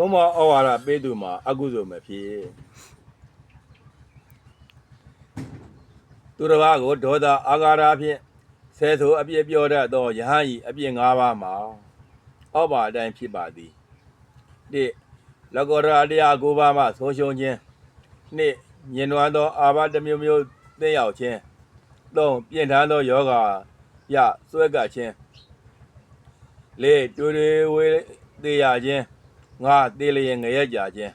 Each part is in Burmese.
သုံးမဩဝါဒပေးသူမှာအကုသိုလ်မဖြစ်သူတစ်ပါးကိုဒေါသအာဃာတဖြင့်ဆဲဆိုအပြစ်ပြောတတ်သောယဟန်ဤအပြစ်၅ပါးမှာအောက်ပါအတိုင်းဖြစ်ပါသည်တိလကောရာတရား၉ပါးမှဆုံးရှုံးခြင်းနှစ်မြင်နွမ်းသောအာဘတစ်မျိုးမျိုးသိရောက်ခြင်းသုံးပြင်းထန်သောယောဂရစွဲကပ်ခြင်းလေးတွေ့တွေ့ဝေသေးရခြင်း ငါသေးလျင်ငရဲကြခြင်း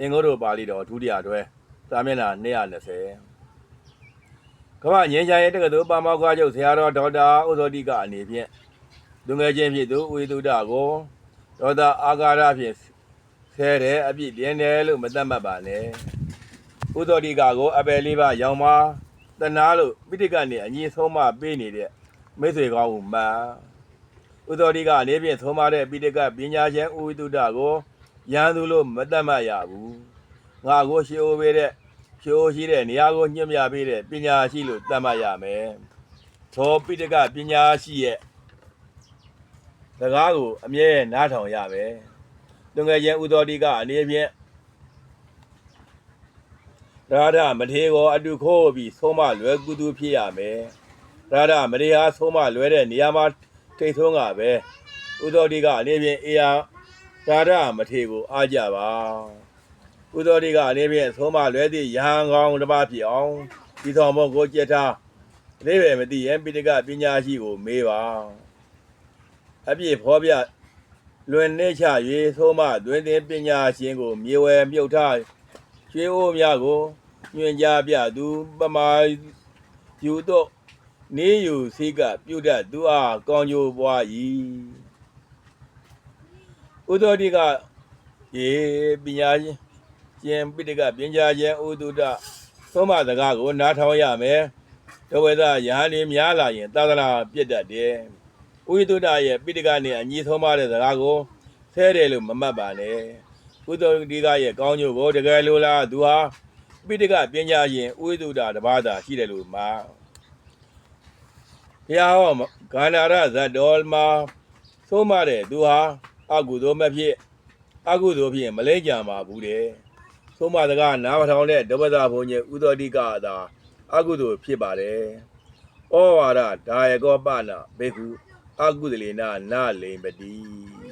အင်္ဂုတ္တပါဠိတော်ဒုတိယတွဲစာမျက်နှာ220ကမ္ဘာငင်းချင်ရဲ့တက္ကသိုလ်ပါမောက္ခချုပ်ဆရာတော်ဒေါက်တာဥဇောတိကအနေဖြင့်လူငယ်ချင်းဖြစ်သူဝိသုဒ္ဓကိုဒေါက်တာအာဂါရဖြင့်ဆဲတဲ့အပြစ်ပြင်းတယ်လို့မသတ်မှတ်ပါနဲ့ဥဇောတိကကိုအပယ်လေးပါရောင်ပါတနာလို့ပိဋကနေအညီဆုံးမပေးနေတဲ့မိတ်ဆွေကောင်းကိုမှန် ဥဇောတိကအနေဖြင့်သုံးမတဲ့ပိဋကပညာရှင်ဥဝိသုဒ္ဓကိုရန်သူလို့မသတ်မှတ်ရဘူးငါကိုရှေးအိုးပေးတဲ့ဖြိုးရှိတဲ့နေရာကိုညွှန်ပြပေးတဲ့ပညာရှိလို့သတ်မှတ်ရမယ်သောပိဋကပညာရှိရဲ့စကားကိုအမြဲနားထောင်ရမယ်လူငယ်ချင်းဥသောတိကအနေဖြင့်ရာဓမထေကိုအတုခိုးပြီးဆုံးမလွယ်ကူသူဖြစ်ရမယ်ရာဓမထေဟာဆုံးမလွယ်တဲ့နေရာမှာ ထိတ်ဆုံးကပဲဥသောတိကအနေဖြင့်အေယာရာဓမထေကိုအားကြပါဥသောတိကအနေဖြင့်ဆုံးမလွယ်သည့်ရဟန်းကောင်းတစ်ပါးဖြစ်အောင်ဒီတော်မောကိုကြက်ထားအသေးပဲမသိရင်ပိဋကပညာရှိကိုမေးပါအပြည့်ဖော်ပြလွင်နေချ၍ဆုံးမတွင်တင်ပညာရှင်ကိုမြေဝယ်မြုပ်ထားရွှေအိုးများကိုညွှန်ကြားပြသူပမာယူတော့ နေယူစိကပြုတ်တတ်သူအားကောင်းကျိုးပွား၏ဥဒ္ဓတိကရေပညာရှင်ရှင်ပိဋကပညာရှင်ဥဒ္ဓတသုံးမစကားကို နားထောင်ရမယ်တဝေဒရဟန်းလေးများလာရင်သာသနာပြည့်တတ်တယ်ဥဒ္ဓတရဲ့ပိဋကနဲ့အညီသုံးမတဲ့စကားကိုဆဲတယ်လို့မမှတ်ပါနဲ့ဥဒ္ဓတိကရဲ့ကောင်းကျိုးကိုတကယ်လို့လားသူဟာပိဋကပညာရှင်ဥဒ္ဓတတပါးသာရှိတယ်လို့မှာ ဘုရားဟောဂန္ဓာရဇတ်တော်မှာသုံးမတဲ့သူဟာအကုသိုလ်မဖြစ်အကုသိုလ်ဖြစ်မလဲကြမှာဘူးတဲ့သုံးမတကားနားမထောင်တဲ့ဒုပဒဘုံကြီးဥသောတိကသာအကုသိုလ်ဖြစ်ပါတယ်ဩဝါဒဒါယကောပနာဘေကုအကုသလေနာနာလိမ္ပတိ